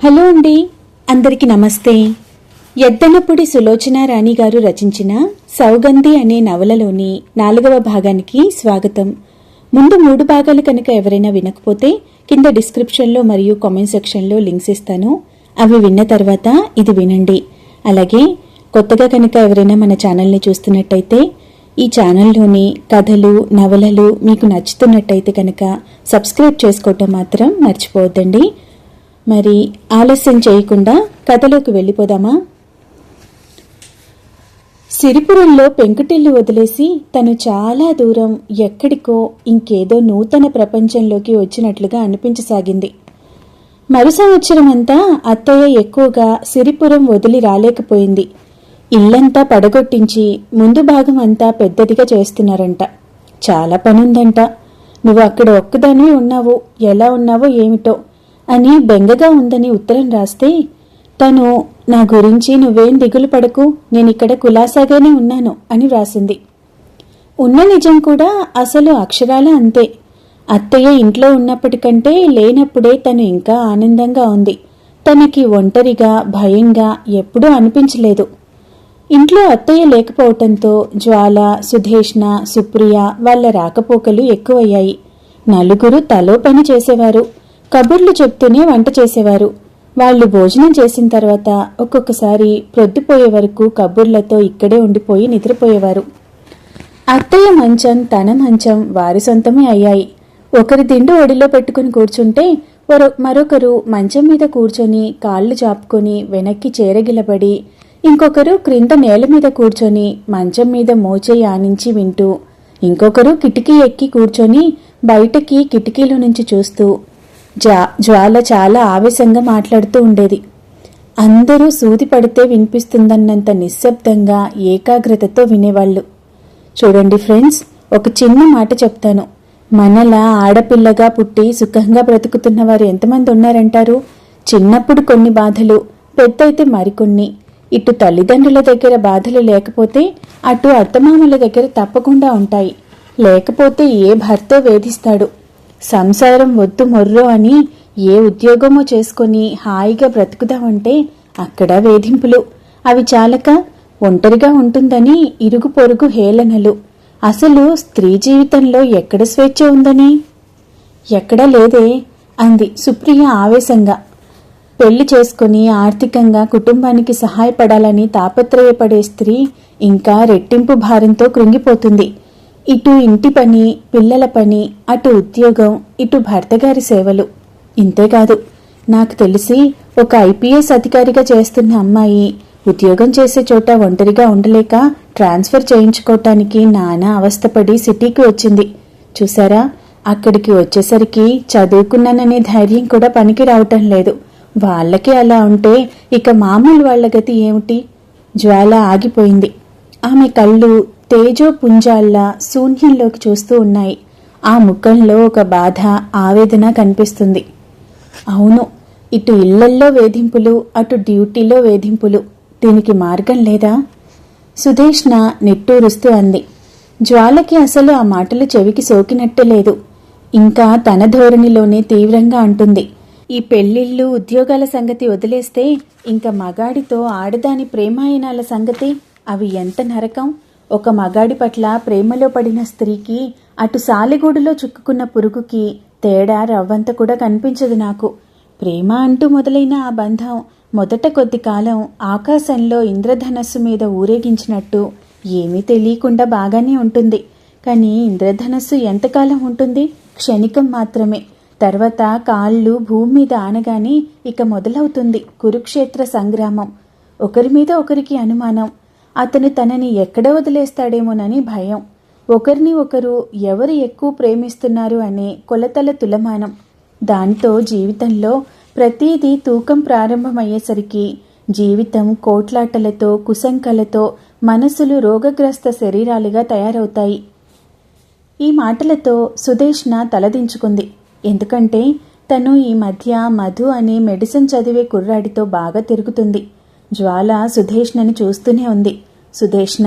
Hello అండి అందరికీ నమస్తే. ఎద్దనపుడి సులోచన రాణి గారు రచించిన సౌగంధి అనే నవలలోని నాలుగవ భాగానికి స్వాగతం. ముందు మూడు భాగాలు కనుక ఎవరైనా వినకపోతే కింద డిస్క్రిప్షన్లో మరియు కామెంట్ సెక్షన్లో లింక్స్ ఇస్తాను. అవి విన్న తర్వాత ఇది వినండి. అలాగే కొత్తగా కనుక ఎవరైనా మన ఛానల్ని చూస్తున్నట్టయితే ఈ ఛానల్లోని కథలు నవలలు మీకు నచ్చుతున్నట్టయితే కనుక సబ్స్క్రైబ్ చేసుకోవటం మాత్రం మర్చిపోవద్దండి. మరి ఆలస్యం చేయకుండా కథలోకి వెళ్ళిపోదామా? సిరిపురంలో పెంకుటిల్లు వదిలేసి తను చాలా దూరం ఎక్కడికో ఇంకేదో నూతన ప్రపంచంలోకి వచ్చినట్లుగా అనిపించసాగింది. మరు సంవత్సరం అంతా అత్తయ్య ఎక్కువగా సిరిపురం వదిలి రాలేకపోయింది. ఇల్లంతా పడగొట్టించి ముందు భాగం అంతా పెద్దదిగా చేస్తున్నారంట. చాలా పనుందంట. నువ్వు అక్కడ ఒక్కదానివి ఉన్నావు. ఎలా ఉన్నావో ఏమిటో. అని బెంగగా ఉందని ఉత్తరం రాస్తే తను నా గురించి నువ్వేం దిగులు పడకు నేనిక్కడ కులాసాగానే ఉన్నాను అని వ్రాసింది. ఉన్న నిజం కూడా అసలు అక్షరాల అంతే. అత్తయ్య ఇంట్లో ఉన్నప్పటికంటే లేనప్పుడే తను ఇంకా ఆనందంగా ఉంది. తనకి ఒంటరిగా భయంగా ఎప్పుడూ అనిపించలేదు. ఇంట్లో అత్తయ్య లేకపోవటంతో జ్వాల సుధేష్ణ సుప్రియ వాళ్ళ రాకపోకలు ఎక్కువయ్యాయి. నలుగురు తలో పని చేసేవారు. కబుర్లు చెప్తూనే వంట చేసేవారు. వాళ్ళు భోజనం చేసిన తర్వాత ఒక్కొక్కసారి ప్రొద్దుపోయే వరకు కబుర్లతో ఇక్కడే ఉండిపోయి నిద్రపోయేవారు. అత్తయ్య మంచం తన మంచం వారి సొంతమే అయ్యాయి. ఒకరి దిండు ఒడిలో పెట్టుకుని కూర్చుంటే మరొకరు మంచం మీద కూర్చొని కాళ్ళు చాపుకొని వెనక్కి చేరగిలబడి ఇంకొకరు క్రింద నేల మీద కూర్చొని మంచం మీద మోచేయి ఆనించి వింటూ ఇంకొకరు కిటికీ ఎక్కి కూర్చొని బయటకి కిటికీలో నుంచి చూస్తూ జా జ్వాల చాలా ఆవేశంగా మాట్లాడుతూ ఉండేది. అందరూ సూది పడితే వినిపిస్తుందన్నంత నిశ్శబ్దంగా ఏకాగ్రతతో వినేవాళ్ళు. చూడండి ఫ్రెండ్స్ ఒక చిన్న మాట చెప్తాను. మనలా ఆడపిల్లగా పుట్టి సుఖంగా బ్రతుకుతున్న వారు ఎంతమంది ఉన్నారంటారు? చిన్నప్పుడు కొన్ని బాధలు పెద్ద అయితే మరికొన్ని. ఇటు తల్లిదండ్రుల దగ్గర బాధలు లేకపోతే అటు అత్తమామల దగ్గర తప్పకుండా ఉంటాయి. లేకపోతే ఏ భర్త వేధిస్తాడు? సంసారం వద్దు మొర్రో అని ఏ ఉద్యోగమో చేసుకొని హాయిగా బ్రతుకుదామంటే అక్కడ వేధింపులు. అవి చాలక ఒంటరిగా ఉంటుందని ఇరుగు పొరుగు హేళనలు. అసలు స్త్రీ జీవితంలో ఎక్కడ స్వేచ్ఛ ఉందని? ఎక్కడా లేదే అంది సుప్రియ ఆవేశంగా. పెళ్ళి చేసుకుని ఆర్థికంగా కుటుంబానికి సహాయపడాలని తాపత్రయపడే స్త్రీ ఇంకా రెట్టింపు భారంతో కృంగిపోతుంది. ఇటు ఇంటి పని పిల్లల పని అటు ఉద్యోగం ఇటు భర్తగారి సేవలు. ఇంతేకాదు నాకు తెలిసి ఒక ఐపీఎస్ అధికారిగా చేస్తున్న అమ్మాయి ఉద్యోగం చేసే చోట ఒంటరిగా ఉండలేక ట్రాన్స్ఫర్ చేయించుకోవటానికి నానా అవస్థపడి సిటీకి వచ్చింది. చూసారా అక్కడికి వచ్చేసరికి చదువుకున్నాననే ధైర్యం కూడా పనికి రావటం లేదు. వాళ్ళకి అలా ఉంటే ఇక మామూలు వాళ్ళ గతి ఏమిటి? జ్వాల ఆగిపోయింది. ఆమె కళ్ళు తేజో పుంజాల్లా శూన్యంలోకి చూస్తూ ఉన్నాయి. ఆ ముఖంలో ఒక బాధ ఆవేదన కనిపిస్తుంది. అవును ఇటు ఇళ్ళల్లో వేధింపులు అటు డ్యూటీలో వేధింపులు. దీనికి మార్గం లేదా? సుధేష్ణ నిట్టూరుస్తూ అంది. జ్వాలకి అసలు ఆ మాటలు చెవికి సోకినట్టే లేదు. ఇంకా తన ధోరణిలోనే తీవ్రంగా అంటుంది. ఈ పెళ్ళిళ్ళు ఉద్యోగాల సంగతి వదిలేస్తే ఇంకా మగాడితో ఆడదాని ప్రేమాయణాల సంగతి అవి ఎంత నరకం? ఒక మగాడి పట్ల ప్రేమలో పడిన స్త్రీకి అటు సాలెగూడులో చుక్కుకున్న పురుగుకి తేడా రవ్వంత కూడా కనిపించదు నాకు. ప్రేమ అంటూ మొదలైన ఆ బంధం మొదట కొద్ది కాలం ఆకాశంలో ఇంద్రధనస్సు మీద ఊరేగించినట్టు ఏమీ తెలియకుండా బాగానే ఉంటుంది. కానీ ఇంద్రధనస్సు ఎంతకాలం ఉంటుంది? క్షణికం మాత్రమే. తర్వాత కాళ్ళు భూమి మీద ఆనగానే ఇక మొదలవుతుంది కురుక్షేత్ర సంగ్రామం. ఒకరి మీద ఒకరికి అనుమానం. అతను తనని ఎక్కడ వదిలేస్తాడేమోనని భయం. ఒకరిని ఒకరు ఎవరు ఎక్కువ ప్రేమిస్తున్నారు అనే కొలతల తులమానం. దాంతో జీవితంలో ప్రతిదీ తూకం ప్రారంభమయ్యేసరికి జీవితం కోట్లాటలతో కుశంకలతో మనసులు రోగగ్రస్త శరీరాలుగా తయారవుతాయి. ఈ మాటలతో సుదేష్ణ తలదించుకుంది. ఎందుకంటే తను ఈ మధ్య మధు అనే మెడిసిన్ చదివే కుర్రాడితో బాగా తిరుగుతుంది. జ్వాల సుధేష్ణని చూస్తూనే ఉంది. సుధేష్ణ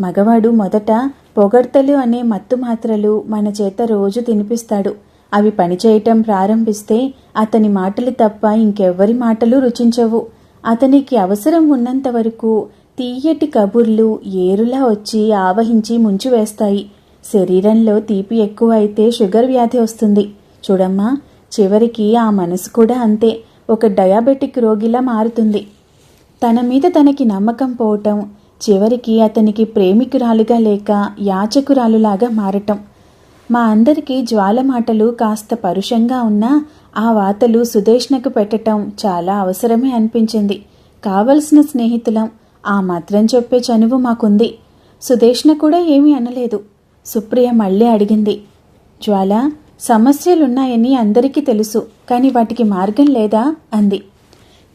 మగవాడు మొదట పొగడ్తలు అనే మత్తు మాత్రలు మన చేత రోజు తినిపిస్తాడు. అవి పనిచేయటం ప్రారంభిస్తే అతని మాటలు తప్ప ఇంకెవ్వరి మాటలు రుచించవు. అతనికి అవసరం ఉన్నంత వరకు తీయటి కబుర్లు ఏరులా వచ్చి ఆవహించి ముంచివేస్తాయి శరీరంలో తీపి ఎక్కువ అయితే షుగర్ వ్యాధి వస్తుంది. చూడమ్మా చివరికి ఆ మనసు కూడా అంతే. ఒక డయాబెటిక్ రోగిలా మారుతుంది. తన మీద తనకి నమ్మకం పోవటం చివరికి అతనికి ప్రేమికురాలుగా లేక యాచకురాలులాగా మారటం. మా అందరికీ జ్వాల మాటలు కాస్త పరుషంగా ఉన్నా ఆ వాతలు సుదేష్ణకు పెట్టటం చాలా అవసరమే అనిపించింది. కావలసిన స్నేహితులం ఆ మాత్రం చెప్పే చనువు మాకుంది. సుదేష్ణ కూడా ఏమీ అనలేదు. సుప్రియ మళ్ళీ అడిగింది. జ్వాల సమస్యలున్నాయని అందరికీ తెలుసు కానీ వాటికి మార్గం లేదా? అంది.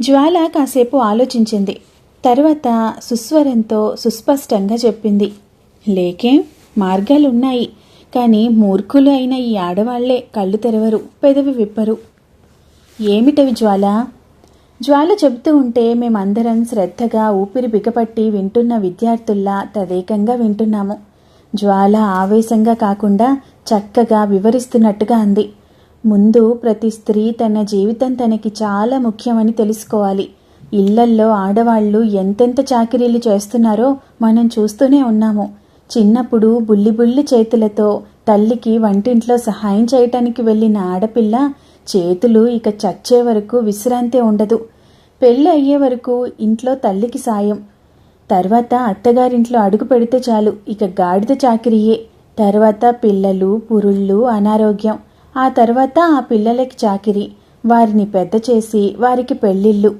జ్వాల కాసేపు ఆలోచించింది. తర్వాత సుస్వరంతో సుస్పష్టంగా చెప్పింది. లేకేం మార్గాలున్నాయి. కానీ మూర్ఖులు అయిన ఈ ఆడవాళ్ళే కళ్ళు తెరవరు పెదవి విప్పరు. ఏమిటవి జ్వాల? జ్వాల చెబుతూ ఉంటే మేమందరం శ్రద్ధగా ఊపిరి బిగపట్టి వింటున్న విద్యార్థుల్లా తదేకంగా వింటున్నాము. జ్వాల ఆవేశంగా కాకుండా చక్కగా వివరిస్తున్నట్టుగా అంది. ముందు ప్రతి స్త్రీ తన జీవితం తనకి చాలా ముఖ్యమని తెలుసుకోవాలి. ఇళ్ళల్లో ఆడవాళ్ళు ఎంతెంత చాకిరీలు చేస్తున్నారో మనం చూస్తూనే ఉన్నాము. చిన్నప్పుడు బుల్లి బుల్లి చేతులతో తల్లికి వంటింట్లో సహాయం చేయటానికి వెళ్ళిన ఆడపిల్ల చేతులు ఇక చచ్చే వరకు విశ్రాంతి ఉండదు. పెళ్ళి అయ్యే వరకు ఇంట్లో తల్లికి సాయం. తర్వాత అత్తగారింట్లో అడుగు పెడితే చాలు ఇక గాడిద చాకిరియే. తర్వాత పిల్లలు పురుళ్ళు అనారోగ్యం. ఆ తర్వాత ఆ పిల్లలకి చాకిరి. వారిని పెద్ద చేసి వారికి పెళ్ళిళ్ళు.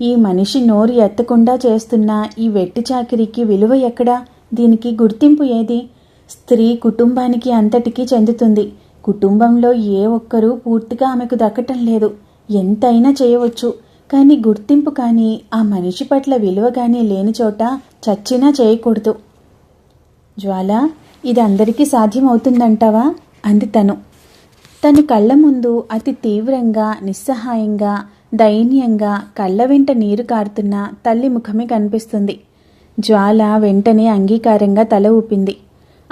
ఈ మనిషి నోరు ఎత్తకుండా చేస్తున్న ఈ వెట్టి చాకిరికి విలువ ఎక్కడా? దీనికి గుర్తింపు ఏది? స్త్రీ కుటుంబానికి అంతటికీ చెందుతుంది. కుటుంబంలో ఏ ఒక్కరూ పూర్తిగా ఆమెకు దక్కటం లేదు. ఎంతైనా చేయవచ్చు. కానీ గుర్తింపు కానీ ఆ మనిషి పట్ల విలువ కానీ లేని చోట చచ్చినా చేయకూడదు. జ్వాల ఇది అందరికీ సాధ్యమవుతుందంటావా? అంది తను. తన కళ్ళ ముందు అతి తీవ్రంగా నిస్సహాయంగా దయనీయంగా కళ్ళ వెంట నీరు కారుతున్న తల్లి ముఖమే కనిపిస్తుంది. జ్వాల వెంటనే అంగీకారంగా తల ఊపింది.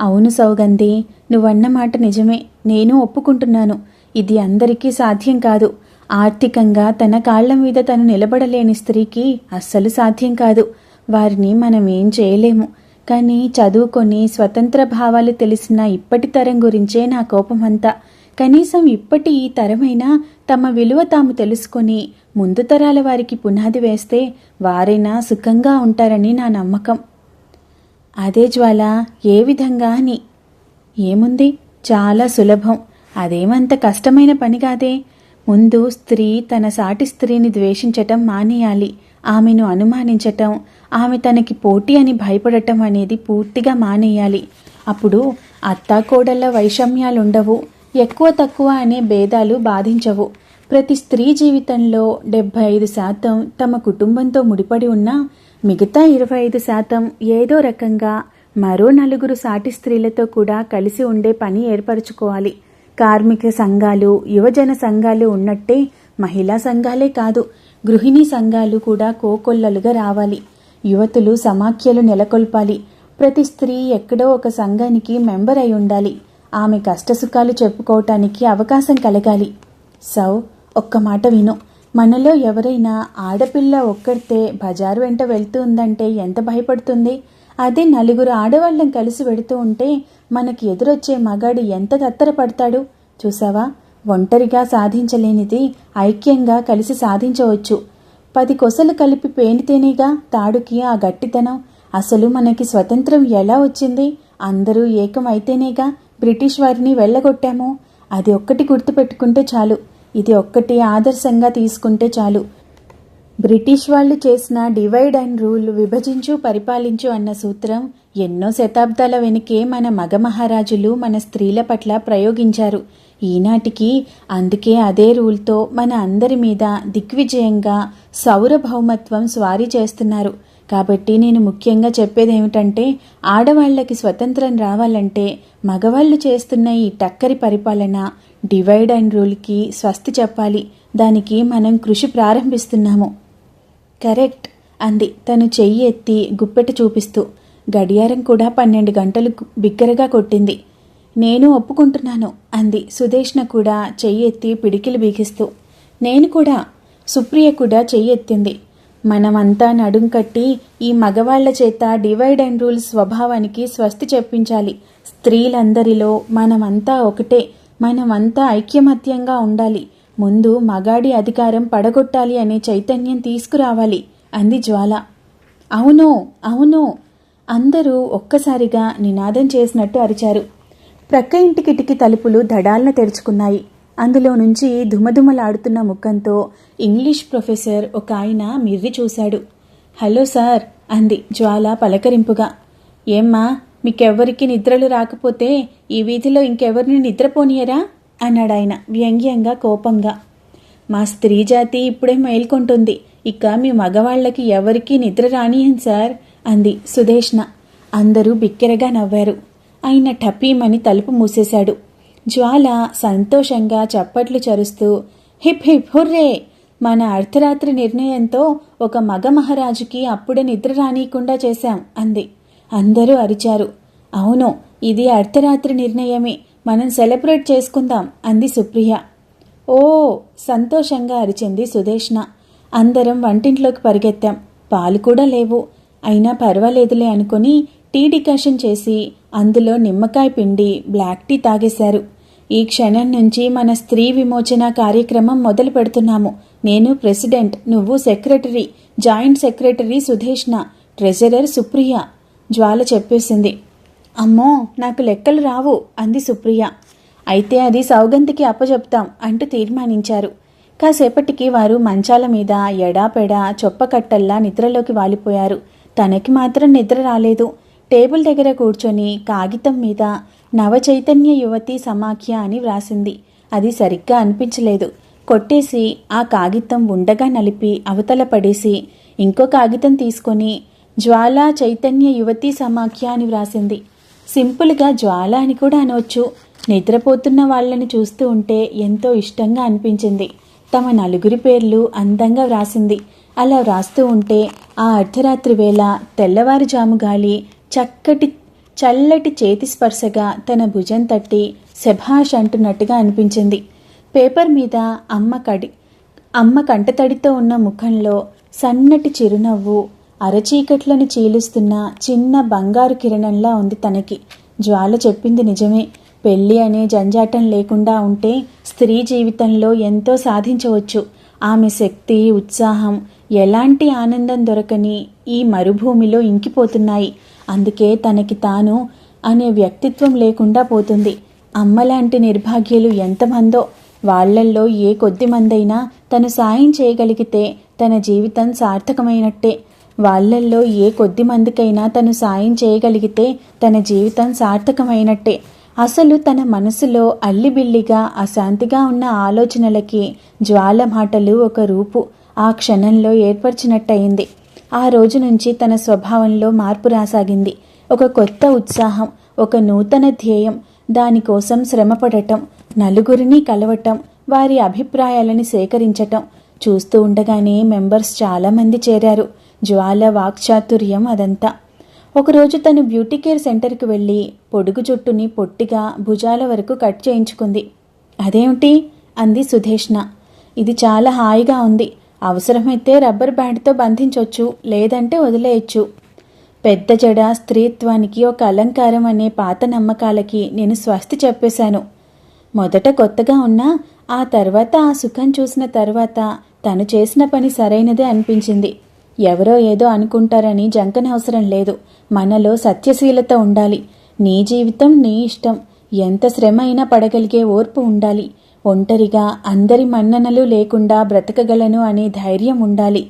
అవును సౌగంధి నువ్వన్న మాట నిజమే. నేను ఒప్పుకుంటున్నాను. ఇది అందరికీ సాధ్యం కాదు. ఆర్థికంగా తన కాళ్ళ మీద తను నిలబడలేని స్త్రీకి అస్సలు సాధ్యం కాదు. వారిని మనం ఏం చేయలేము. కానీ చదువుకొని స్వతంత్ర భావాలు తెలిసిన ఇప్పటి తరం గురించే నా కోపమంతా. కనీసం ఇప్పటి ఈ తరమైనా తమ విలువ తాము తెలుసుకొని ముందు తరాల వారికి పునాది వేస్తే వారైనా సుఖంగా ఉంటారని నా నమ్మకం. అదే జ్వాల ఏ విధంగా అని. ఏముంది? చాలా సులభం. అదేమంత కష్టమైన పని కాదే. ముందు స్త్రీ తన సాటి స్త్రీని ద్వేషించటం మానేయాలి. ఆమెను అనుమానించటం ఆమె తనకి పోటీ అని భయపడటం అనేది పూర్తిగా మానేయాలి. అప్పుడు అత్తాకోడళ్ళ వైషమ్యాలుండవు. ఎక్కువ తక్కువ అనే భేదాలు బాధించవు. ప్రతి స్త్రీ జీవితంలో డెబ్బై ఐదు శాతం తమ కుటుంబంతో ముడిపడి ఉన్నా మిగతా ఇరవై ఐదు శాతం ఏదో రకంగా మరో నలుగురు సాటి స్త్రీలతో కూడా కలిసి ఉండే పని ఏర్పరచుకోవాలి. కార్మిక సంఘాలు యువజన సంఘాలు ఉన్నట్టే మహిళా సంఘాలే కాదు గృహిణీ సంఘాలు కూడా కోకొల్లలుగా రావాలి. యువతులు సమాఖ్యలు నెలకొల్పాలి. ప్రతి స్త్రీ ఎక్కడో ఒక సంఘానికి మెంబర్ అయి ఉండాలి. ఆమె కష్టసుఖాలు చెప్పుకోవటానికి అవకాశం కలగాలి. సౌ ఒక్క మాట విను. మనలో ఎవరైనా ఆడపిల్ల ఒక్కడితే బజారు వెంట వెళ్తూ ఉందంటే ఎంత భయపడుతుంది? అదే నలుగురు ఆడవాళ్ళం కలిసి వెడుతూ ఉంటే మనకి ఎదురొచ్చే మగాడు ఎంత తత్తరపడతాడు? చూసావా? ఒంటరిగా సాధించలేనిది ఐక్యంగా కలిసి సాధించవచ్చు. పది కొసలు కలిపి పేనితేనేగా తాడుకి ఆ గట్టితనం. అసలు మనకి స్వతంత్రం ఎలా వచ్చింది? అందరూ ఏకమైతేనేగా బ్రిటిష్ వారిని వెళ్ళగొట్టాము? అది ఒక్కటి గుర్తుపెట్టుకుంటే చాలు. ఇది ఒక్కటి ఆదర్శంగా తీసుకుంటే చాలు. బ్రిటిష్ వాళ్ళు చేసిన డివైడ్ అండ్ రూల్ విభజించు పరిపాలించు అన్న సూత్రం ఎన్నో శతాబ్దాల వెనుకే మన మగ మహారాజులు మన స్త్రీల పట్ల ప్రయోగించారు. ఈనాటికి అందుకే అదే రూల్తో మన అందరి మీద దిగ్విజయంగా సౌర భౌమత్వం స్వారీ చేస్తున్నారు. కాబట్టి నేను ముఖ్యంగా చెప్పేది ఏమిటంటే ఆడవాళ్ళకి స్వతంత్రం రావాలంటే మగవాళ్ళు చేస్తున్న ఈ టక్కరి పరిపాలన డివైడ్ అండ్ రూల్కి స్వస్తి చెప్పాలి. దానికి మనం కృషి ప్రారంభిస్తున్నాము. కరెక్ట్ అంది. తను చెయ్యి ఎత్తి గుప్పెట చూపిస్తూ. గడియారం కూడా పన్నెండు గంటలు బిగ్గరగా కొట్టింది. నేను ఒప్పుకుంటున్నాను అంది. సుదేష్ణ కూడా చెయ్యి ఎత్తి పిడికిలు బిగిస్తూ. నేను కూడా సుప్రియ కూడా చెయ్యి ఎత్తింది. మనమంతా నడుం కట్టి ఈ మగవాళ్ళ చేత డివైడ్ అండ్ రూల్ స్వభావానికి స్వస్తి చెప్పించాలి స్త్రీలందరిలో మనమంతా ఒకటే మనమంతా ఐక్యమత్యంగా ఉండాలి. ముందు మగాడి అధికారం పడగొట్టాలి అనే చైతన్యం తీసుకురావాలి. అంది జ్వాల. అవును అవును. అందరూ ఒక్కసారిగా నినాదం చేసినట్టు అరిచారు. ప్రక్క ఇంటి కిటికీ తలుపులు దడాలను తెరుచుకున్నాయి. అందులో నుంచి దుమదుమలాడుతున్న ముఖంతో ఇంగ్లీష్ ప్రొఫెసర్ ఒక ఆయన మిర్రి చూశాడు. హలో సార్ అంది జ్వాల పలకరింపుగా. ఏమ్మా మీకెవ్వరికి నిద్రలు రాకపోతే ఈ వీధిలో ఇంకెవరిని నిద్రపోనియరా? అన్నాడు ఆయన వ్యంగ్యంగా కోపంగా. మా స్త్రీ జాతి ఇప్పుడే మేల్కొంటుంది. ఇక మీ మగవాళ్ళకి ఎవరికీ నిద్ర రానియం సార్ అంది సుదేష్ణ అందరూ బిక్కెరగా నవ్వారు. ఆయన టపీమని తలుపు మూసేశాడు. జ్వాల సంతోషంగా చప్పట్లు చరుస్తూ హిప్ హిప్ హుర్రే! మన అర్ధరాత్రి నిర్ణయంతో ఒక మగ మహారాజుకి అప్పుడే నిద్ర రానీయకుండా చేశాం అంది. అందరూ అరిచారు. అవును ఇది అర్ధరాత్రి నిర్ణయమే. మనం సెలబ్రేట్ చేసుకుందాం అంది సుప్రియ. ఓ సంతోషంగా అరిచింది సుదేష్ణ. అందరం వంటింట్లోకి పరిగెత్తాం. పాలు కూడా లేవు. అయినా పర్వాలేదులే అనుకుని టీ డికాషన్ చేసి అందులో నిమ్మకాయ పిండి బ్లాక్ టీ తాగేశారు. ఈ క్షణం నుంచి మన స్త్రీ విమోచన కార్యక్రమం మొదలు పెడుతున్నాము. నేను ప్రెసిడెంట్ నువ్వు secretary joint secretary Sudeshna treasurer Supriya. Jwala చెప్పేసింది. అమ్మో నాకు లెక్కలు రావు అంది సుప్రియ. అయితే అది సౌగంధికి అప్పచెప్తాం అంటూ తీర్మానించారు. కాసేపటికి వారు మంచాల మీద ఎడాపెడా చొప్పకట్టల్లా నిద్రలోకి వాలిపోయారు. తనకి మాత్రం నిద్ర రాలేదు. టేబుల్ దగ్గర కూర్చొని కాగితం మీద నవచైతన్య యువతి సమాఖ్య అని వ్రాసింది. అది సరిగ్గా అనిపించలేదు. కొట్టేసి ఆ కాగితం ఉండగా నలిపి అవతల పడేసి ఇంకో కాగితం తీసుకొని జ్వాల చైతన్య యువతి సమాఖ్య అని వ్రాసింది. సింపుల్గా జ్వాల అని కూడా అనవచ్చు నిద్రపోతున్న వాళ్ళని చూస్తూ ఉంటే ఎంతో ఇష్టంగా అనిపించింది. తమ నలుగురి పేర్లు అందంగా వ్రాసింది. అలా వ్రాస్తూ ఉంటే ఆ అర్ధరాత్రి వేళ తెల్లవారుజాము గాలి చక్కటి చల్లటి చేతి స్పర్శగా తన భుజం తట్టి శభాష్ అంటున్నట్టుగా అనిపించింది. పేపర్ మీద అమ్మ కడి అమ్మ కంటతడితో ఉన్న ముఖంలో సన్నటి చిరునవ్వు అరచీకట్లను చీలుస్తున్న చిన్న బంగారు కిరణంలా ఉంది తనకి. జ్వాల చెప్పింది నిజమే. పెళ్ళి అనే జంజాటం లేకుండా ఉంటే స్త్రీ జీవితంలో ఎంతో సాధించవచ్చు. ఆమె శక్తి ఉత్సాహం ఎలాంటి ఆనందం దొరకని ఈ మరుభూమిలో ఇంకిపోతున్నాయి. అందుకే తనకి తాను అనే వ్యక్తిత్వం లేకుండా పోతుంది. అమ్మలాంటి నిర్భాగ్యులు ఎంతమందో. వాళ్ళల్లో ఏ కొద్ది మందైనా తను సాయం చేయగలిగితే తన జీవితం సార్థకమైనట్టే. వాళ్ళల్లో ఏ కొద్ది మందికైనా తను సాయం చేయగలిగితే తన జీవితం సార్థకమైనట్టే. అసలు తన మనసులో అల్లిబిల్లిగా అశాంతిగా ఉన్న ఆలోచనలకి జ్వాల మాటలు ఒక రూపు ఆ క్షణంలో ఏర్పరిచినట్టయింది. ఆ రోజు నుంచి తన స్వభావంలో మార్పు రాసాగింది. ఒక కొత్త ఉత్సాహం ఒక నూతన ధ్యేయం దానికోసం శ్రమపడటం నలుగురిని కలవటం వారి అభిప్రాయాలని సేకరించటం చూస్తూ ఉండగానే మెంబర్స్ చాలామంది చేరారు. జ్వాల వాక్చాతుర్యం అదంతా. ఒకరోజు తను బ్యూటీ కేర్ సెంటర్కి వెళ్ళి పొడుగు జుట్టుని పొట్టిగా భుజాల వరకు కట్ చేయించుకుంది. అదేమిటి? అంది సుధేష్ణ. ఇది చాలా హాయిగా ఉంది. అవసరమైతే రబ్బర్ బ్యాండ్తో బంధించవచ్చు లేదంటే వదిలేయచ్చు. పెద్ద జడ స్త్రీత్వానికి ఒక అలంకారం అనే పాత నమ్మకాలకి నేను స్వస్తి చెప్పేశాను. మొదట కొత్తగా ఉన్నా ఆ తర్వాత ఆ సుఖం చూసిన తర్వాత తను చేసిన పని సరైనదే అనిపించింది. ఎవరో ఏదో అనుకుంటారని జంకనవసరం లేదు. మనలో సత్యశీలత ఉండాలి. నీ జీవితం నీ ఇష్టం. ఎంత శ్రమ అయినా పడగలిగే ఓర్పు ఉండాలి. ఒంటరిగా అందరి మన్ననలు లేకుండా బ్రతకగలను అనే ధైర్యం ఉండాలి.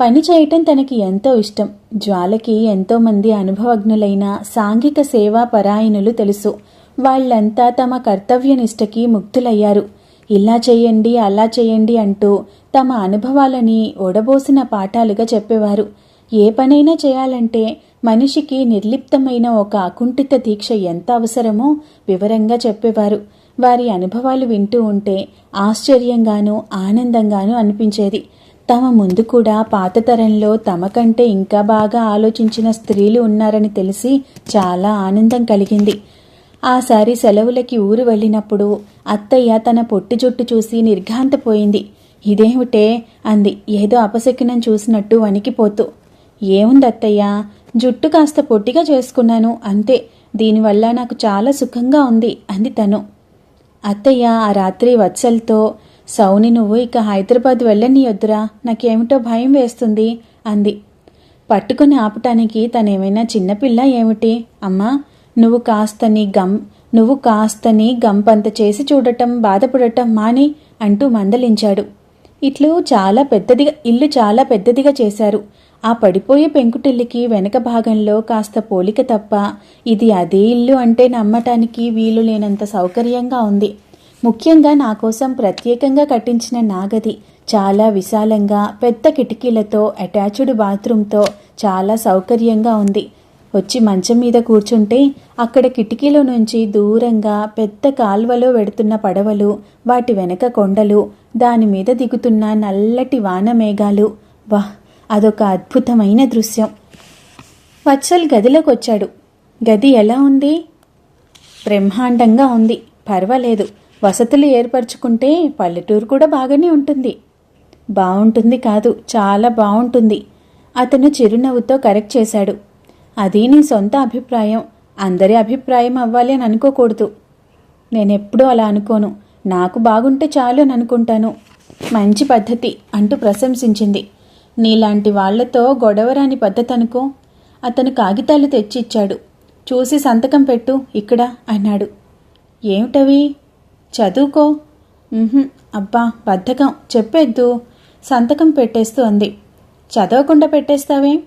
పని చేయటం తనకి ఎంతో ఇష్టం. జ్వాలకి ఎంతోమంది అనుభవజ్ఞులైన సాంఘిక సేవా పరాయణులు తెలుసు. వాళ్ళంతా తమ కర్తవ్యనిష్టకి ముక్తులయ్యారు ఇలా చేయండి అలా చేయండి అంటూ తమ అనుభవాలని ఒడబోసిన పాఠాలుగా చెప్పేవారు. ఏ పనైనా చేయాలంటే మనిషికి నిర్లిప్తమైన ఒక అకుంఠిత దీక్ష ఎంత అవసరమో వివరంగా చెప్పేవారు. వారి అనుభవాలు వింటూ ఉంటే ఆశ్చర్యంగానూ ఆనందంగానూ అనిపించేది. తమ ముందు కూడా పాత తరంలో తమ కంటే ఇంకా బాగా ఆలోచించిన స్త్రీలు ఉన్నారని తెలిసి చాలా ఆనందం కలిగింది. ఆసారి సెలవులకి ఊరు వెళ్ళినప్పుడు అత్తయ్య తన పొట్టి జుట్టు చూసి నిర్ఘాంతపోయింది. ఇదేమిటే? అంది. ఏదో అపశకునం చూసినట్టు వణికిపోతూ. ఏముంది అత్తయ్య? జుట్టు కాస్త పొట్టిగా చేసుకున్నాను అంతే. దీనివల్ల నాకు చాలా సుఖంగా ఉంది అంది తను. అత్తయ్య ఆ రాత్రి వత్సల్తో సౌని నువ్వు ఇక హైదరాబాద్ వెళ్ళనీయొద్దురా నాకేమిటో భయం వేస్తుంది అంది. పట్టుకుని ఆపటానికి తనేమైనా చిన్నపిల్ల ఏమిటి? అమ్మా నువ్వు కాస్తని గమ్ నువ్వు కాస్తని గంపంత చేసి చూడటం బాధపడటం మాని అంటూ మందలించాడు. ఇట్లు చాలా పెద్దదిగా ఇల్లు చాలా పెద్దదిగా చేశారు. ఆ పడిపోయే పెంకుటిల్లికి వెనక భాగంలో కాస్త పోలిక తప్ప ఇది అదే ఇల్లు అంటే నమ్మటానికి వీలు లేనంత సౌకర్యంగా ఉంది. ముఖ్యంగా నా కోసం ప్రత్యేకంగా కట్టించిన నాగది చాలా విశాలంగా పెద్ద కిటికీలతో అటాచ్డ్ బాత్రూంతో చాలా సౌకర్యంగా ఉంది. వచ్చి మంచం మీద కూర్చుంటే అక్కడ కిటికీలో నుంచి దూరంగా పెద్ద కాల్వలో వెడుతున్న పడవలు వాటి వెనక కొండలు దాని మీద దిగుతున్న నల్లటి వాన మేఘాలు. వాహ్ అదొక అద్భుతమైన దృశ్యం. వత్సల్ గదిలోకి వచ్చాడు గది ఎలా ఉంది? బ్రహ్మాండంగా ఉంది. పర్వాలేదు. వసతులు ఏర్పరచుకుంటే పల్లెటూరు కూడా బాగానే ఉంటుంది. బాగుంటుంది కాదు చాలా బాగుంటుంది అతను చిరునవ్వుతో కరెక్ట్ చేశాడు. అది నీ సొంత అభిప్రాయం. అందరి అభిప్రాయం అవ్వాలి అని అనుకోకూడదు. నేనెప్పుడూ అలా అనుకోను. నాకు బాగుంటే చాలు అని అనుకుంటాను. మంచి పద్ధతి అంటూ ప్రశంసించింది. నీలాంటి వాళ్ళతో గొడవరాని పద్ధతి అనుకో. అతను కాగితాలు తెచ్చిచ్చాడు. చూసి సంతకం పెట్టు ఇక్కడ అన్నాడు. ఏమిటవి? చదువుకో. అబ్బా బద్ధకం. చెప్పేద్దు. సంతకం పెట్టేస్తూ అంది. చదవకుండా పెట్టేస్తావే?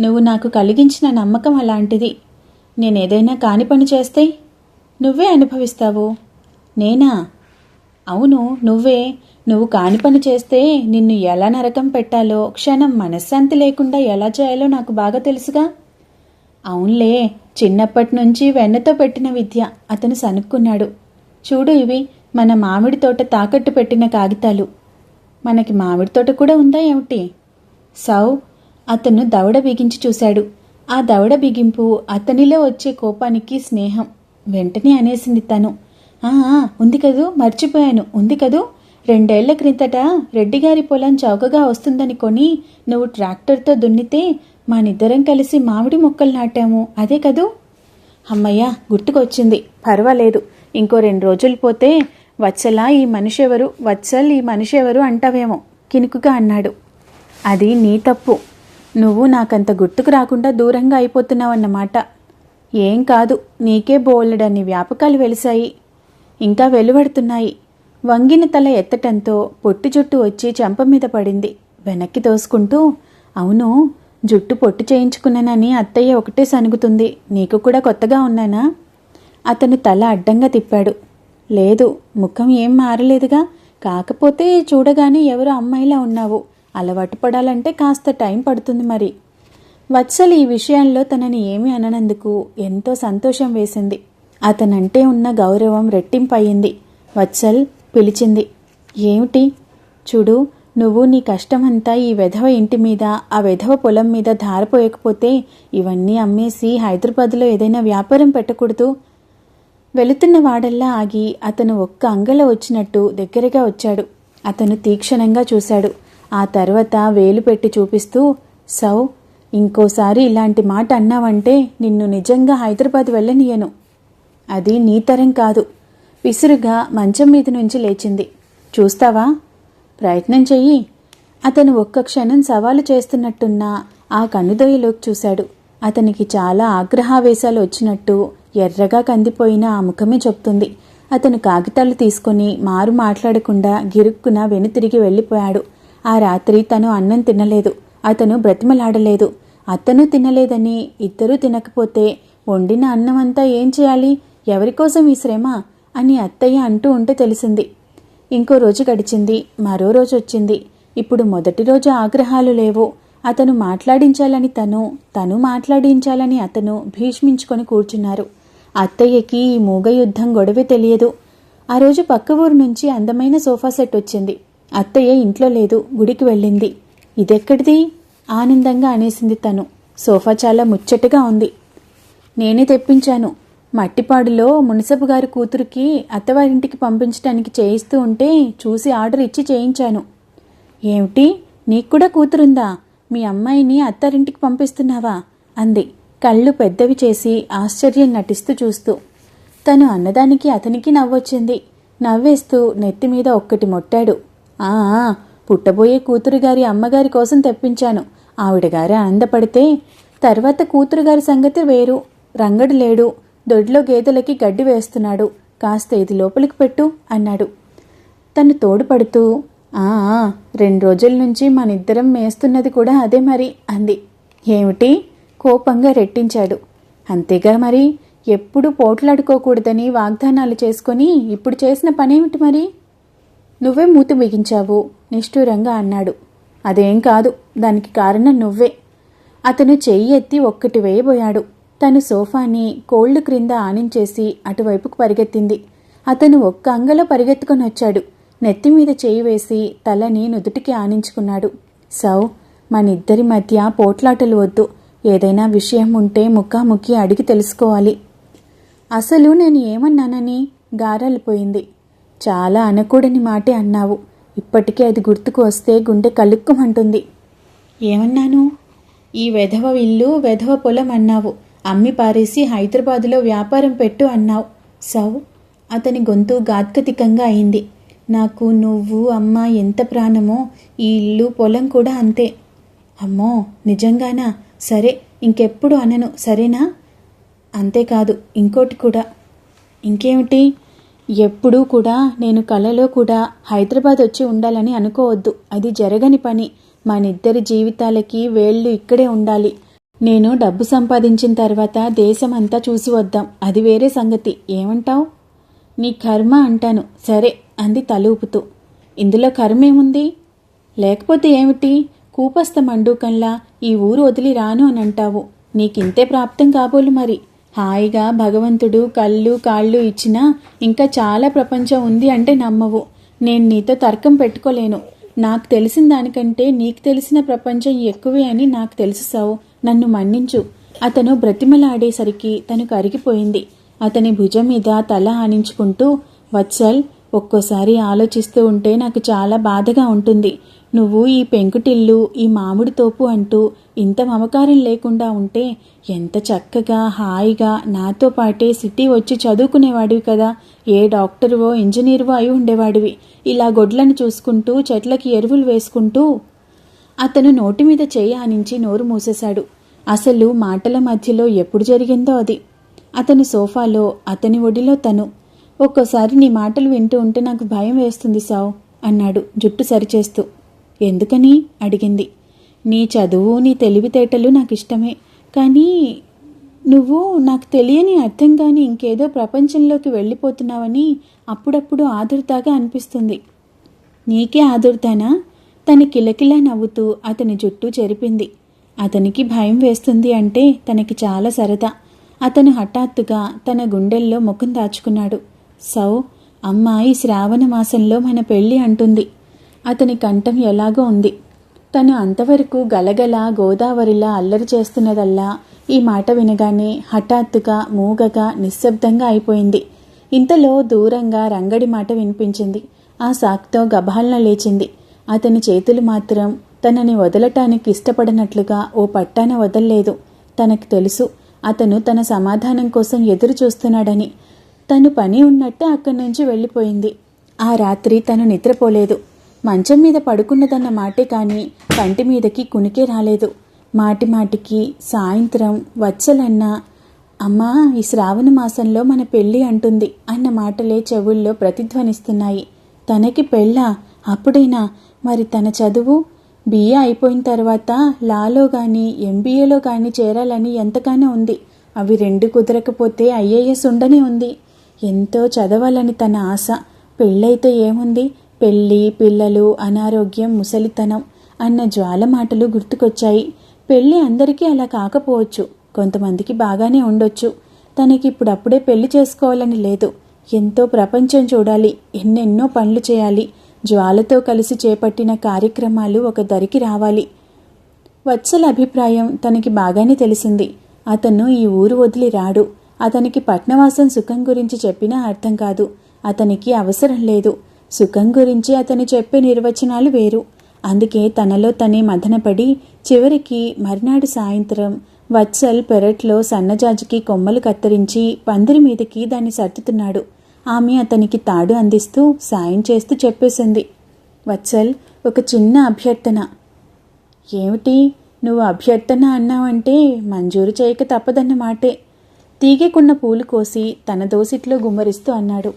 నువ్వు నాకు కలిగించిన నమ్మకం అలాంటిది. నేనేదైనా కాని పని చేస్తే నువ్వే అనుభవిస్తావు. నేనా? అవును నువ్వే. నువ్వు కాని పని చేస్తే నిన్ను ఎలా నరకం పెట్టాలో క్షణం మనశ్శాంతి లేకుండా ఎలా చేయాలో నాకు బాగా తెలుసుగా. అవునులే చిన్నప్పటి నుంచి వెన్నతో పెట్టిన విద్య అతను సనుక్కున్నాడు. చూడు ఇవి మన మామిడి తోట తాకట్టు పెట్టిన కాగితాలు. మనకి మామిడి తోట కూడా ఉందా ఏమిటి? సౌ అతను దవడ బిగించి చూశాడు. ఆ దవడ బిగింపు అతనిలో వచ్చే కోపానికి స్నేహం. వెంటనే అనేసింది తను. "ఆ, ఉంది కదూ మర్చిపోయాను. ఉంది కదూ? రెండేళ్ళ క్రిందట రెడ్డిగారి పొలం చౌకగా వస్తుందని కొని నువ్వు ట్రాక్టర్తో దున్నితే మానిద్దరం కలిసి మామిడి మొక్కలు నాటాము. అదే కదూ? అమ్మయ్య గుర్తుకొచ్చింది. పర్వాలేదు. ఇంకో రెండు రోజులు పోతే వత్సలా ఈ మనిషి ఎవరు వత్సల్ ఈ మనిషి ఎవరు అంటావేమో కినుకుగా అన్నాడు. అది నీ తప్పు. నువ్వు నాకంత గుర్తుకు రాకుండా దూరంగా అయిపోతున్నావన్నమాట. ఏం కాదు నీకే బోలెడన్ని వ్యాపకాలు వెలిశాయి. ఇంకా వెలువడుతున్నాయి. వంగిన తల ఎత్తటంతో పొట్టు జుట్టు వచ్చి చెంప మీద పడింది. వెనక్కి తోసుకుంటూ అవును జుట్టు పొట్టు చేయించుకున్నానని అత్తయ్య ఒకటే సనుగుతుంది. నీకు కూడా కొత్తగా ఉన్నానా? అతను తల అడ్డంగా తిప్పాడు. లేదు ముఖం ఏం మారలేదుగా. కాకపోతే చూడగానే ఎవరు అమ్మాయిలా ఉన్నావు. అలవాటు పడాలంటే కాస్త టైం పడుతుంది మరి. వత్సల్ ఈ విషయంలో తనని ఏమీ అననందుకు ఎంతో సంతోషం వేసింది. అతనంటే ఉన్న గౌరవం రెట్టింపయింది వత్సల్ పిలిచింది ఏమిటి? చూడు నువ్వు నీ కష్టమంతా ఈ వెధవ ఇంటి మీద ఆ వెధవ పొలం మీద ధారపోయకపోతే ఇవన్నీ అమ్మేసి హైదరాబాద్లో ఏదైనా వ్యాపారం పెట్టకూడదు? వెళుతున్న వాడల్లా ఆగి అతను ఒక్క అంగల వచ్చినట్టు దగ్గరగా వచ్చాడు. అతను తీక్షణంగా చూశాడు. ఆ తర్వాత వేలు పెట్టి చూపిస్తూ సౌ ఇంకోసారి ఇలాంటి మాట అన్నావంటే నిన్ను నిజంగా హైదరాబాద్ వెళ్ళనీయను. అది నీ తరం కాదు. విసురుగా మంచం మీద నుంచి లేచింది. చూస్తావా? ప్రయత్నం చెయ్యి. అతను ఒక్క క్షణం సవాలు చేస్తున్నట్టున్న ఆ కన్నుదొయ్యలోకి చూశాడు. అతనికి చాలా ఆగ్రహావేశాలు వచ్చినట్టు ఎర్రగా కందిపోయిన ఆ ముఖమే చెప్తుంది. అతను కాగితాలు తీసుకొని మారు మాట్లాడకుండా గిరుక్కున వెనుతిరిగి వెళ్ళిపోయాడు. ఆ రాత్రి తను అన్నం తినలేదు. అతను బ్రతిమలాడలేదు. అతను తినలేదని ఇద్దరూ తినకపోతే వండిన అన్నం అంతా ఏం చేయాలి? ఎవరికోసం ఈ శ్రమ? అని అత్తయ్య అంటూ ఉంటే తెలిసింది. ఇంకో రోజు గడిచింది. మరో రోజు వచ్చింది. ఇప్పుడు మొదటి రోజు ఆగ్రహాలు లేవు. అతను మాట్లాడించాలని తను తను మాట్లాడించాలని అతను భీష్మించుకొని కూర్చున్నారు. అత్తయ్యకి ఈ మూగ యుద్ధం గొడవే తెలియదు. ఆ రోజు పక్క ఊరు నుంచి అందమైన సోఫా సెట్ వచ్చింది. అత్తయ్య ఇంట్లో లేదు గుడికి వెళ్ళింది. ఇదెక్కడిది? ఆనందంగా అనేసింది తను. సోఫా చాలా ముచ్చటగా ఉంది. నేనే తెప్పించాను. మట్టిపాడులో మున్సపు గారి కూతురికి అత్తవారింటికి పంపించడానికి చేయిస్తూ ఉంటే చూసి ఆర్డర్ ఇచ్చి చేయించాను. ఏమిటి? నీకు కూడా కూతురుందా? మీ అమ్మాయిని అత్తారింటికి పంపిస్తున్నావా? అంది. కళ్ళు పెద్దవి చేసి ఆశ్చర్యం నటిస్తూ చూస్తూ. తను అన్నదానికి అతనికి నవ్వొచ్చింది. నవ్వేస్తూ నెత్తి మీద ఒక్కటి మొట్టాడు. ఆ పుట్టబోయే కూతురు గారి అమ్మగారి కోసం తెప్పించాను. ఆవిడ గారు ఆనందపడితే తర్వాత కూతురు గారి సంగతి వేరు. రంగడు లేడు. దొడ్లో గేదెలకి గడ్డి వేస్తున్నాడు. కాస్త ఇది లోపలికి పెట్టు అన్నాడు. తను తోడుపడుతూ ఆ ఆ, రెండు రోజుల నుంచి మనిద్దరం మేస్తున్నది కూడా అదే మరి అంది. ఏమిటి? కోపంగా రెట్టించాడు. అంతేగా మరి? ఎప్పుడు పోట్లాడుకోకూడదని వాగ్దానాలు చేసుకొని ఇప్పుడు చేసిన పనేమిటి మరి? నువ్వే మూతి బిగించావు. నిష్ఠూరంగా అన్నాడు. అదేం కాదు దానికి కారణం నువ్వే. అతను చెయ్యి ఎత్తి ఒక్కటి వేయబోయాడు. తను సోఫాని కోళ్ళు క్రింద ఆనించేసి అటువైపుకు పరిగెత్తింది. అతను ఒక్క అంగలో పరిగెత్తుకొని వచ్చాడు. నెత్తి మీద చేయి వేసి తలని నుదుటికి ఆనించుకున్నాడు. సౌ మనిద్దరి మధ్య పోట్లాటలు వద్దు. ఏదైనా విషయం ఉంటే ముఖాముఖి అడిగి తెలుసుకోవాలి. అసలు నేను ఏమన్నానని గారాలిపోయింది చాలా అనకూడని మాటే అన్నావు. ఇప్పటికే అది గుర్తుకు వస్తే గుండె కలుక్కుమంటుంది ఏమన్నాను? ఈ వెధవ ఇల్లు వెధవ పొలం అన్నావు. అమ్మి పారేసి హైదరాబాదులో వ్యాపారం పెట్టు అన్నావు. సౌ అతని గొంతు గాత్కతికంగా అయింది. నాకు నువ్వు అమ్మ ఎంత ప్రాణమో ఈ ఇల్లు పొలం కూడా అంతే. అమ్మో నిజంగానా? సరే ఇంకెప్పుడు అనను సరేనా? అంతేకాదు ఇంకోటి కూడా. ఇంకేమిటి? ఎప్పుడూ కూడా నేను కలలో కూడా హైదరాబాద్ వచ్చి ఉండాలని అనుకోవద్దు. అది జరగని పని. మనిద్దరి జీవితాలకి వేళ్ళు ఇక్కడే ఉండాలి. నేను డబ్బు సంపాదించిన తర్వాత దేశమంతా చూసి వద్దాం. అది వేరే సంగతి. ఏమంటావు? నీ కర్మ అంటాను. సరే అంది తలూపుతూ. ఇందులో కర్మేముంది? లేకపోతే ఏమిటి? కూపస్థ మండూకంలా ఈ ఊరు వదిలి రాను అని అంటావు నీకింతే ప్రాప్తం కాబోలు మరి. హాయిగా భగవంతుడు కళ్ళు కాళ్ళు ఇచ్చినా ఇంకా చాలా ప్రపంచం ఉంది అంటే నమ్మవు. నేను నీతో తర్కం పెట్టుకోలేను. నాకు తెలిసిన దానికంటే నీకు తెలిసిన ప్రపంచం ఎక్కువే అని నాకు తెలుసు సావు. నన్ను మన్నించు. అతను బ్రతిమలాడేసరికి తను కరిగిపోయింది అతని భుజం మీద తల ఆనించుకుంటూ వత్సల్ ఒక్కోసారి ఆలోచిస్తూ ఉంటే నాకు చాలా బాధగా ఉంటుంది. నువ్వు ఈ పెంకుటిల్లు ఈ మామిడి తోపు అంటూ ఇంత మమకారం లేకుండా ఉంటే ఎంత చక్కగా హాయిగా నాతో పాటే సిటీ వచ్చి చదువుకునేవాడివి కదా. ఏ డాక్టర్వో ఇంజనీర్వో అయి ఉండేవాడివి. ఇలా గొడ్లను చూసుకుంటూ చెట్లకి ఎరువులు వేసుకుంటూ అతను నోటి మీద చేయి ఆనించి నోరు మూసేశాడు. అసలు మాటల మధ్యలో ఎప్పుడు జరిగిందో అది. అతని సోఫాలో అతని ఒడిలో తను ఒక్కోసారి నీ మాటలు వింటూ ఉంటే నాకు భయం వేస్తుంది సావు అన్నాడు జుట్టు సరిచేస్తూ. ఎందుకని? అడిగింది. నీ చదువు నీ తెలివితేటలు నాకు ఇష్టమే కానీ నువ్వు నాకు తెలియని అర్థం కాని ఇంకేదో ప్రపంచంలోకి వెళ్ళిపోతున్నావని అప్పుడప్పుడు ఆదుర్దాగా అనిపిస్తుంది. నీకే ఆదుర్దానా తన కిలకిలా నవ్వుతూ అతని జుట్టు చెరిపింది. అతనికి భయం వేస్తుంది అంటే తనకి చాలా సరదా. అతను హఠాత్తుగా తన గుండెల్లో ముఖం దాచుకున్నాడు. సౌ అమ్మ ఈ శ్రావణ మాసంలో మన పెళ్ళి అంటుంది. అతని కంఠం ఎలాగో ఉంది. తను అంతవరకు గలగల గోదావరిలా అల్లరి చేస్తున్నదల్లా ఈ మాట వినగానే హఠాత్తుగా మూగగా నిశ్శబ్దంగా అయిపోయింది. ఇంతలో దూరంగా రంగడి మాట వినిపించింది. ఆ సాక్తో గభాలన లేచింది. అతని చేతులు మాత్రం తనని వదలటానికి ఇష్టపడనట్లుగా ఓ పట్టాన వదల్లేదు. తనకు తెలుసు అతను తన సమాధానం కోసం ఎదురు చూస్తున్నాడని తను పని ఉన్నట్టు అక్కడి నుంచి వెళ్ళిపోయింది. ఆ రాత్రి తను నిద్రపోలేదు. మంచం మీద పడుకున్నదన్న మాటే కానీ కంటి మీదకి కునికే రాలేదు. మాటి మాటికి సాయంత్రం వచ్చలన్న అమ్మా ఈ శ్రావణ మాసంలో మన పెళ్ళి అంటుంది అన్న మాటలే చెవుల్లో ప్రతిధ్వనిస్తున్నాయి. తనకి పెళ్ళా? అప్పుడైనా? మరి తన చదువు? బిఏ అయిపోయిన తర్వాత లాలో కానీ ఎంబీఏలో కానీ చేరాలని ఎంతగానో ఉంది. అవి రెండు కుదరకపోతే ఐఏఎస్ ఉండనే ఉంది. ఎంతో చదవాలని తన ఆశ. పెళ్ళైతే ఏముంది? పెళ్ళి పిల్లలు అనారోగ్యం ముసలితనం అన్న జ్వాల మాటలు గుర్తుకొచ్చాయి. పెళ్ళి అందరికీ అలా కాకపోవచ్చు. కొంతమందికి బాగానే ఉండొచ్చు. తనకి ఇప్పుడప్పుడే పెళ్ళి చేసుకోవాలని లేదు. ఎంతో ప్రపంచం చూడాలి. ఎన్నెన్నో పనులు చేయాలి. జ్వాలతో కలిసి చేపట్టిన కార్యక్రమాలు ఒక దరికి రావాలి. వత్సల అభిప్రాయం తనకి బాగానే తెలిసింది. అతను ఈ ఊరు వదిలి రాడు. అతనికి పట్నవాసం సుఖం గురించి చెప్పినా అర్థం కాదు. అతనికి అవసరం లేదు. సుఖం గురించి అతను చెప్పే నిర్వచనాలు వేరు. అందుకే తనలో తనే మదనపడి చివరికి మర్నాడు సాయంత్రం వత్సల్ పెరట్లో సన్నజాజికి కొమ్మలు కత్తిరించి పందిరి మీదకి దాన్ని సర్దుతున్నాడు. ఆమె అతనికి తాడు అందిస్తూ సాయం చేస్తూ చెప్పేసింది. వత్సల్ ఒక చిన్న అభ్యర్థన. ఏమిటి? నువ్వు అభ్యర్థన అన్నావంటే మంజూరు చేయక తప్పదన్నమాటే. తీగకున్న పూలు కోసి తన దోసిట్లో గుమ్మరిస్తూ అన్నాడు.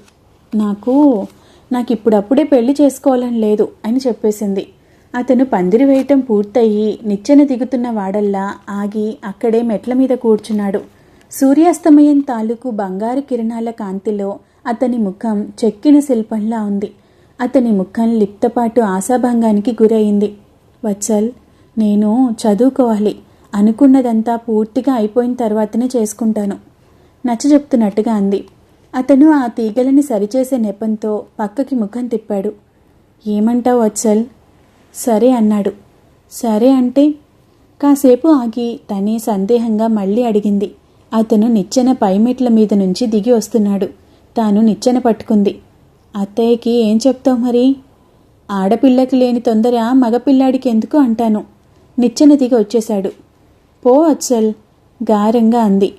నాకు నాకు ఇప్పుడప్పుడే పెళ్ళి చేసుకోవాలని లేదు అని చెప్పేసింది. అతను పందిరి వేయటం పూర్తయి నిచ్చెన దిగుతున్న వాడల్లా ఆగి అక్కడే మెట్ల మీద కూర్చున్నాడు. సూర్యాస్తమయం తాలూకు బంగారు కిరణాల కాంతిలో అతని ముఖం చెక్కిన శిల్పంలా ఉంది. అతని ముఖం లిప్తపాటు ఆశాభంగానికి గురయింది వత్సల్ నేను చదువుకోవాలి. అనుకున్నదంతా పూర్తిగా అయిపోయిన తర్వాతనే చేసుకుంటాను. నచ్చ చెప్తున్నట్టుగా అంది. అతను ఆ తీగలని సరిచేసే నెపంతో పక్కకి ముఖం తిప్పాడు. ఏమంటావు వత్సల్ సరే అన్నాడు. సరే అంటే? కాసేపు ఆగి తనే సందేహంగా మళ్ళీ అడిగింది. అతను నిచ్చెన పైమెట్ల మీద నుంచి దిగి వస్తున్నాడు. తాను నిచ్చెన పట్టుకుంది. అత్తయ్యకి ఏం చెప్తావు మరి? ఆడపిల్లకి లేని తొందర మగపిల్లాడికి ఎందుకు అంటాను? నిచ్చెన దిగి వచ్చేశాడు. పో అచ్చల్ గారంగా అంది.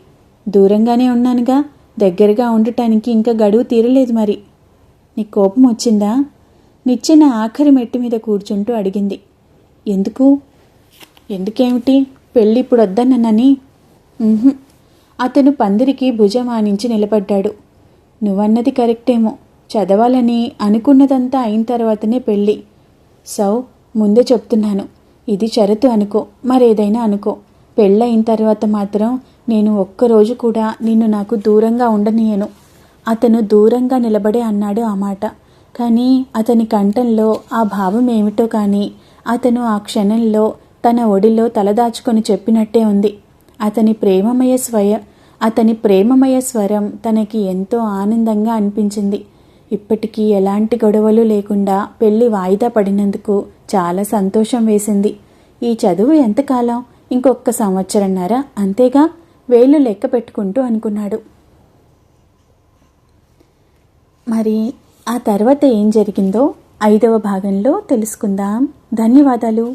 దూరంగానే ఉన్నానుగా. దగ్గరగా ఉండటానికి ఇంకా గడువు తీరలేదు మరి. నీ కోపం వచ్చిందా? నిచ్చిన ఆఖరి మెట్టు మీద కూర్చుంటూ అడిగింది. ఎందుకు? ఎందుకేమిటి? పెళ్ళి ఇప్పుడు వద్దన్ననని? అతను పందిరికి భుజమానించి నిలబడ్డాడు. నువ్వన్నది కరెక్టేమో. చదవాలని అనుకున్నదంతా అయిన తర్వాతనే పెళ్ళి. సౌ ముందే చెప్తున్నాను. ఇది షరతు అనుకో. మరేదైనా అనుకో. పెళ్ళయిన తర్వాత మాత్రం నేను ఒక్కరోజు కూడా నిన్ను నాకు దూరంగా ఉండనీయను. అతను దూరంగా నిలబడే అన్నాడు ఆ మాట. కానీ అతని కంఠంలో ఆ భావం ఏమిటో కానీ అతను ఆ క్షణంలో తన ఒడిలో తలదాచుకొని చెప్పినట్టే ఉంది. అతని ప్రేమమయ స్వయ అతని ప్రేమమయ స్వరం తనకి ఎంతో ఆనందంగా అనిపించింది. ఇప్పటికీ ఎలాంటి గొడవలు లేకుండా పెళ్ళి వాయిదా పడినందుకు చాలా సంతోషం వేసింది. ఈ చదువు ఎంతకాలం? ఇంకొక సంవత్సరంన్నారా? అంతేగా? వేలు లెక్క పెట్టుకుంటూ అనుకున్నాడు. మరి ఆ తర్వాత ఏం జరిగిందో ఐదవ భాగంలో తెలుసుకుందాం. ధన్యవాదాలు.